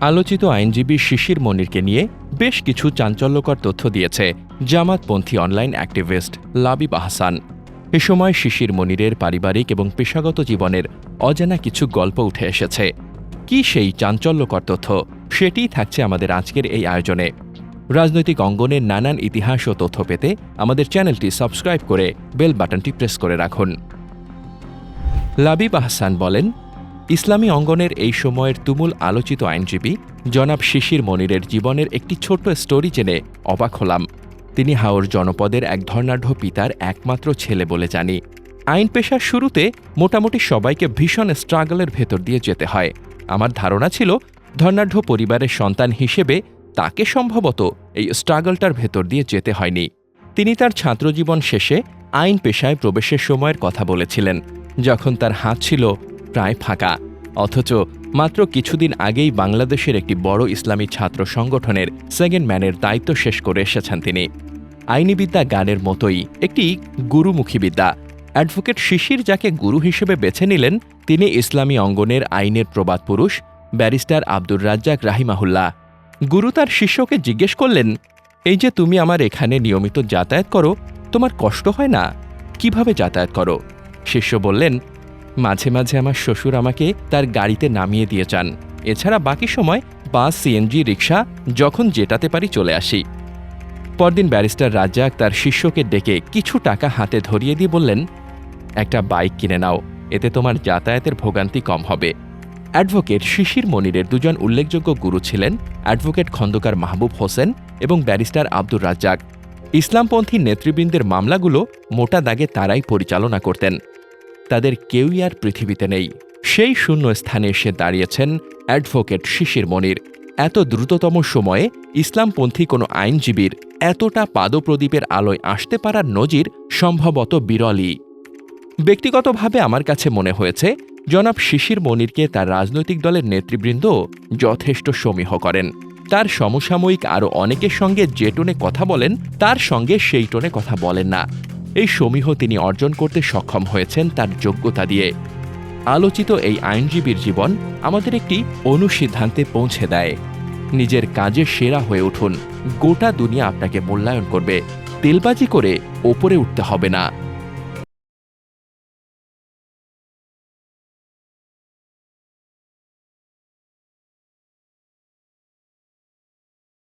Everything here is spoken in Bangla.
আলোচিত আইনজীবী শিশির মনিরকে নিয়ে বেশ কিছু চাঞ্চল্যকর তথ্য দিয়েছে জামাতপন্থী অনলাইন অ্যাক্টিভিস্ট লাবিব আহসান। এ সময় শিশির মনিরের পারিবারিক এবং পেশাগত জীবনের অজানা কিছু গল্প উঠে এসেছে। কি সেই চাঞ্চল্যকর তথ্য? সেটিই থাকছে আমাদের আজকের এই আয়োজনে। রাজনৈতিক অঙ্গনের নানান ইতিহাস ও তথ্য পেতে আমাদের চ্যানেলটি সাবস্ক্রাইব করে বেল বাটনটি প্রেস করে রাখুন। লাবিব আহসান বলেন ইসলামী অঙ্গনের এই সময়ের তুমুল আলোচিত আইনজীবী জনাব শিশির মনিরের জীবনের একটি ছোট্ট স্টোরি জেনে অবাক হলাম। তিনি হাওর জনপদের এক ধর্নাঢ্য পিতার একমাত্র ছেলে বলে জানি। আইন পেশার শুরুতে মোটামুটি সবাইকে ভীষণ স্ট্রাগলের ভেতর দিয়ে যেতে হয়। আমার ধারণা ছিল ধর্নাঢ্য পরিবারের সন্তান হিসেবে তাকে সম্ভবত এই স্ট্রাগলটার ভেতর দিয়ে যেতে হয়নি। তিনি তার ছাত্রজীবন শেষে আইন পেশায় প্রবেশের সময়ের কথা বলেছিলেন, যখন তার হাত ছিল প্রায় ফাঁকা। অথচ মাত্র কিছুদিন আগেই বাংলাদেশের একটি বড় ইসলামী ছাত্র সংগঠনের সেকেন্ড ম্যানের দায়িত্ব শেষ করে এসেছেন তিনি। আইনিবিদ্যা গানের মতোই একটি গুরুমুখী বিদ্যা। অ্যাডভোকেট শিশির যাকে গুরু হিসেবে বেছে নিলেন, তিনি ইসলামী অঙ্গনের আইনের প্রবাদ পুরুষ, ব্যারিস্টার আব্দুর রাজ্জাক রাহিমাহুল্লাহ। গুরু তার শিষ্যকে জিজ্ঞেস করলেন, এই যে তুমি আমার এখানে নিয়মিত যাতায়াত করো, তোমার কষ্ট হয় না? কীভাবে যাতায়াত করো? শিষ্য বললেন মাঝে মাঝে আমার শ্বশুর আমাকে তার গাড়িতে নামিয়ে দিয়ে যান। এছাড়া বাকি সময় বাস সিএনজি রিক্সা যখন যেটাতে পারি চলে আসি। পরদিন ব্যারিস্টার রাজ্জাক তার শিষ্যকে ডেকে কিছু টাকা হাতে ধরিয়ে দিয়ে বললেন, একটা বাইক কিনে নাও, এতে তোমার যাতায়াতের ভোগান্তি কম হবে। অ্যাডভোকেট শিশির মনিরের দুজন উল্লেখযোগ্য গুরু ছিলেন, অ্যাডভোকেট খন্দকার মাহবুব হোসেন এবং ব্যারিস্টার আব্দুর রাজ্জাক। ইসলামপন্থী নেতৃবৃন্দের মামলাগুলো মোটা দাগে তারাই পরিচালনা করতেন। তাদের কেউই আর পৃথিবীতে নেই। সেই শূন্য স্থানে এসে দাঁড়িয়েছেন অ্যাডভোকেট শিশির মনির। এত দ্রুততম সময়ে ইসলামপন্থী কোনো আইনজীবীর এতটা পাদপ্রদীপের আলোয় আসতে পারার নজির সম্ভবত বিরলই। ব্যক্তিগতভাবে আমার কাছে মনে হয়েছে, জনাব শিশির মনিরকে তার রাজনৈতিক দলের নেতৃবৃন্দ যথেষ্ট সমীহ করেন। তার সমসাময়িক আরও অনেকের সঙ্গে যে টোনে কথা বলেন, তার সঙ্গে সেই টোনে কথা বলেন না। এই সমীহ তিনি অর্জন করতে সক্ষম হয়েছেন তার যোগ্যতা দিয়ে। আলোচিত এই আইনজীবীর জীবন আমাদের একটি অনুসিদ্ধান্তে পৌঁছে দেয়। নিজের কাজে সেরা হয়ে উঠুন। গোটা দুনিয়া আপনাকে মূল্যায়ন করবে। তেলবাজি করে ওপরে উঠতে হবে না।